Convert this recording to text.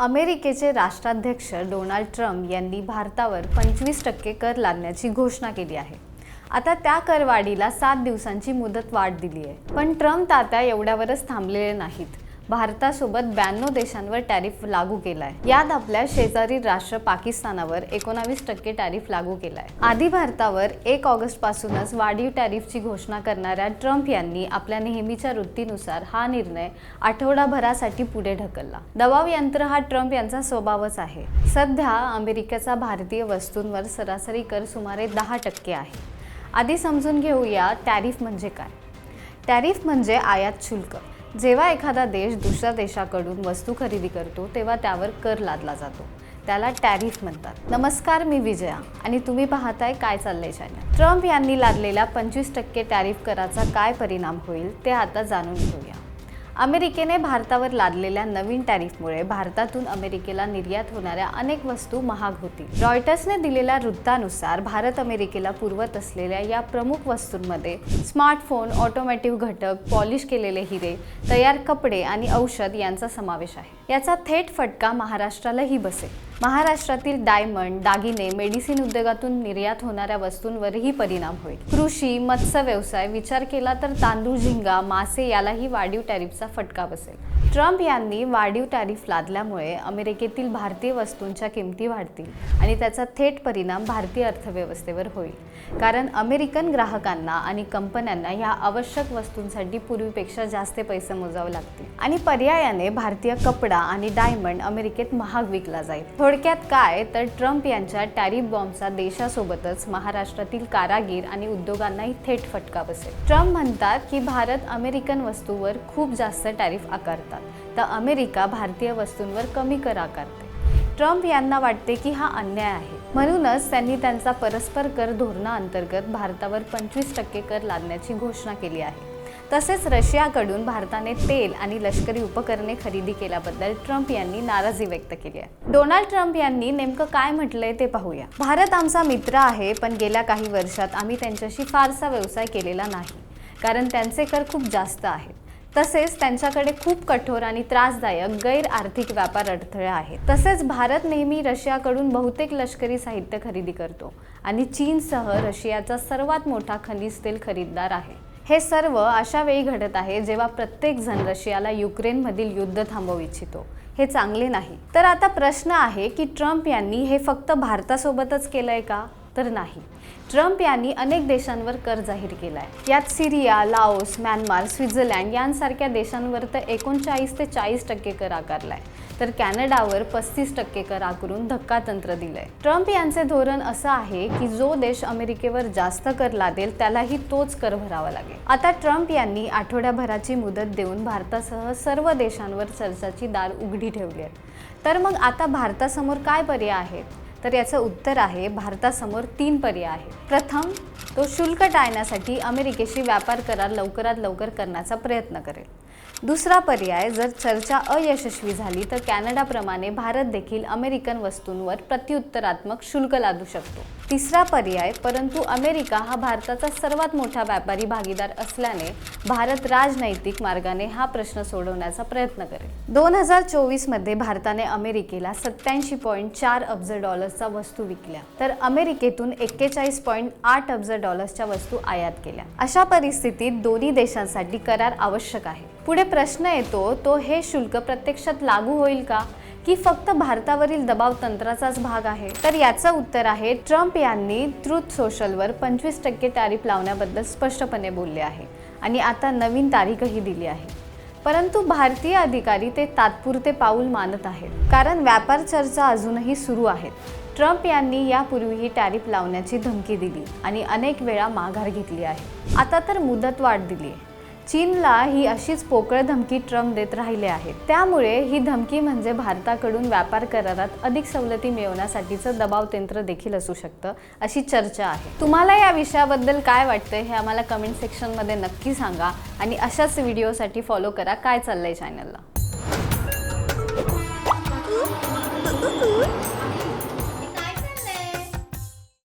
अमेरिकेचे राष्ट्राध्यक्ष Donald Trump यांनी भारतावर पंचवीस टक्के कर लादण्याची घोषणा केली आहे. आता त्या करवाढीला सात दिवसांची मुदत वाढ दिली आहे पण ट्रम्प तात्या एवढ्यावरच थांबलेले नाहीत. भारतासोबत ब्याण्णव देशांवर टॅरिफ लागू केलाय. यात आपल्या शेजारी राष्ट्र पाकिस्तानावर एकोणावीस टक्के टॅरिफ लागू केलाय. आधी भारतावर एक ऑगस्ट पासूनच वाढीव टॅरिफची घोषणा करणाऱ्या ट्रम्प यांनी आपल्या नेहमीच्या वृत्तीनुसार हा निर्णय आठवडाभरासाठी पुढे ढकलला. दबाव यंत्र हा ट्रम्प यांचा स्वभावच आहे. सध्या अमेरिकेचा भारतीय वस्तूंवर सरासरी कर सुमारे दहा टक्के आहे. आधी समजून घेऊया टॅरिफ म्हणजे काय? टॅरिफ म्हणजे आयात शुल्क. जेव्हा एखादा देश दुसऱ्या देशाकडून वस्तू खरेदी करतो तेव्हा त्यावर कर लादला जातो. त्याला टॅरिफ म्हणतात. नमस्कार मी विजया आणि तुम्ही पाहताय काय चाललंय चॅनल ट्रम्प यांनी लादलेल्या पंचवीस टक्के टॅरिफ कराचा काय परिणाम होईल ते आता जाणून घेऊया. अमेरिकेने भारतावर लादलेल्या नवीन टॅरिफमुळे भारतातून अमेरिकेला निर्यात होणाऱ्या अनेक वस्तू महाग होतील. रॉयटर्सने दिलेल्या वृत्तानुसार भारत अमेरिकेला पुरवत असलेल्या या प्रमुख वस्तूंमध्ये स्मार्टफोन ऑटोमॅटिव्ह घटक पॉलिश केलेले हिरे तयार कपडे आणि औषध यांचा समावेश आहे. याचा थेट फटका महाराष्ट्रालाही बसेल. महाराष्ट्रातील डायमंड दागिने मेडिसिन उद्योगातून निर्यात होणाऱ्या वस्तूंवरही परिणाम होईल. कृषी मत्स्य व्यवसाय विचार केला तर तांदूळ झिंगा मासे यालाही वाढीव टॅरिफचा फटका बसेल. ट्रम्प यांनी वाढीव टॅरिफ लादल्यामुळे अमेरिकेतील भारतीय वस्तूंच्या किमती वाढतील आणि त्याचा थेट परिणाम भारतीय अर्थव्यवस्थेवर होईल. कारण अमेरिकन ग्राहकांना आणि कंपन्यांना ह्या आवश्यक वस्तूंसाठी पूर्वीपेक्षा जास्त पैसे मोजावे लागतील. आणि पर्यायाने भारतीय कपडा आणि डायमंड अमेरिकेत महाग विकला जाईल. थोडक्यात काय तर ट्रम्प यांच्या टॅरिफ बॉम्बचा देशासोबतच महाराष्ट्रातील कारागीर आणि उद्योगांनाही थेट फटका बसेल. ट्रम्प म्हणतात की भारत अमेरिकन वस्तूवर खूप जास्त टॅरिफ आकारतात तर अमेरिका भारतीय वस्तूंवर कमी कर आकारते. ट्रम्प यांना वाटते की हा अन्याय आहे. म्हणूनच त्यांनी त्यांचा परस्पर कर धोरणाअंतर्गत भारतावर पंचवीस टक्के कर लादण्याची घोषणा केली आहे. तसेच रशियाकडून भारताने तेल आणि लष्करी उपकरणे खरेदी केल्याबद्दल ट्रम्प यांनी नाराजी व्यक्त केली आहे. डोनाल्ड ट्रम्प यांनी नेमकं काय म्हटलंय ते पाहूया. भारत आमचा मित्र आहे पण गेल्या काही वर्षात आम्ही त्यांच्याशी फारसा व्यवसाय केलेला नाही कारण त्यांचे कर खूप जास्त आहेत. तसेच त्यांच्याकडे खूप कठोर आणि त्रासदायक गैर आर्थिक व्यापार अडथळे आहेत. तसेच भारत नेहमी रशियाकडून बहुतेक लष्करी साहित्य खरेदी करतो आणि चीनसह रशियाचा सर्वात मोठा खनिज तेल खरीददार आहे. हे सर्व अशा वेळी घडत आहे जेव्हा प्रत्येक जण रशियाला युक्रेनमधील युद्ध थांबवू इच्छितो. हे चांगले नाही. तर आता प्रश्न आहे की ट्रम्प यांनी हे फक्त भारतासोबतच केलंय का? तर नाही. ट्रम्प यांनी अनेक देशांवर कर जाहीर केला आहे यात सिरिया लाओस म्यानमार स्वित्झर्लंड यांसारख्या देशांवर तर एकोणचाळीस ते चाळीस टक्के कर आकारला आहे तर कॅनडावर पस्तीस टक्के कर आकारून धक्कातंत्र दिलंय. ट्रम्प यांचे धोरण असं आहे की जो देश अमेरिकेवर जास्त कर लादेल त्यालाही तोच कर भरावा लागेल. आता ट्रम्प यांनी आठवड्याभराची मुदत देऊन भारतासह सर्व देशांवर चर्चाची दार उघडी ठेवली आहे. तर मग आता भारतासमोर काय पर्याय आहेत? तर याचं उत्तर आहे भारतासमोर तीन पर्याय आहेत. प्रथम तो शुल्क टाळण्यासाठी अमेरिकेशी व्यापार करार लवकरात लवकर करण्याचा प्रयत्न करेल. दुसरा पर्याय जर चर्चा अयशस्वी झाली तर कॅनडाप्रमाणे भारत देखील अमेरिकन वस्तूंवर प्रत्युत्तरात्मक शुल्क लादू शकतो. तिसरा पर्याय परंतु अमेरिका हा भारताचा सर्वात मोठा व्यापारी भागीदार असल्याने भारत राजनैतिक मार्गाने हा प्रश्न सोडवण्याचा प्रयत्न करेल. दोन हजार चोवीसमध्ये भारताने अमेरिकेला सत्याऐंशी पॉईंट चार अब्ज डॉलर्सचा वस्तू विकल्या तर अमेरिकेतून एक्केचाळीस पॉईंट आठ अब्ज डॉलर्सच्या वस्तू आयात केल्या. अशा परिस्थितीत दोन्ही देशांसाठी करार आवश्यक आहे. पुढे प्रश्न येतो तो हे शुल्क प्रत्यक्षात लागू होईल का? की फक्त भारतावरील दबाव तंत्राचाच भाग आहे. तर याचं उत्तर आहे ट्रम्प यांनी ट्रूथ सोशलवर पंचवीस टक्के टॅरिफ लावण्याबद्दल स्पष्टपणे बोलले आहे. आणि आता नवीन तारीखही दिली आहे. परंतु भारतीय अधिकारी ते तात्पुरते पाऊल मानत आहेत. कारण व्यापार चर्चा अजूनही सुरू आहेत. ट्रम्प यांनी यापूर्वीही टॅरिफ लावण्याची धमकी दिली आणि अनेक वेळा माघार घेतली आहे. आता तर मुदतवाढ दिली आहे. चीनला ही अशीच पोकळ धमकी ट्रम्प देत राहिले आहे त्यामुळे ही धमकी म्हणजे भारताकडून व्यापार करारात अधिक सवलती मिळवण्यासाठीचं दबाव तंत्र देखील असू शकतं अशी चर्चा आहे. तुम्हाला या विषयाबद्दल काय वाटतं हे आम्हाला कमेंट सेक्शनमध्ये नक्की सांगा आणि अशाच व्हिडिओसाठी फॉलो करा. काय चाललंय चॅनलला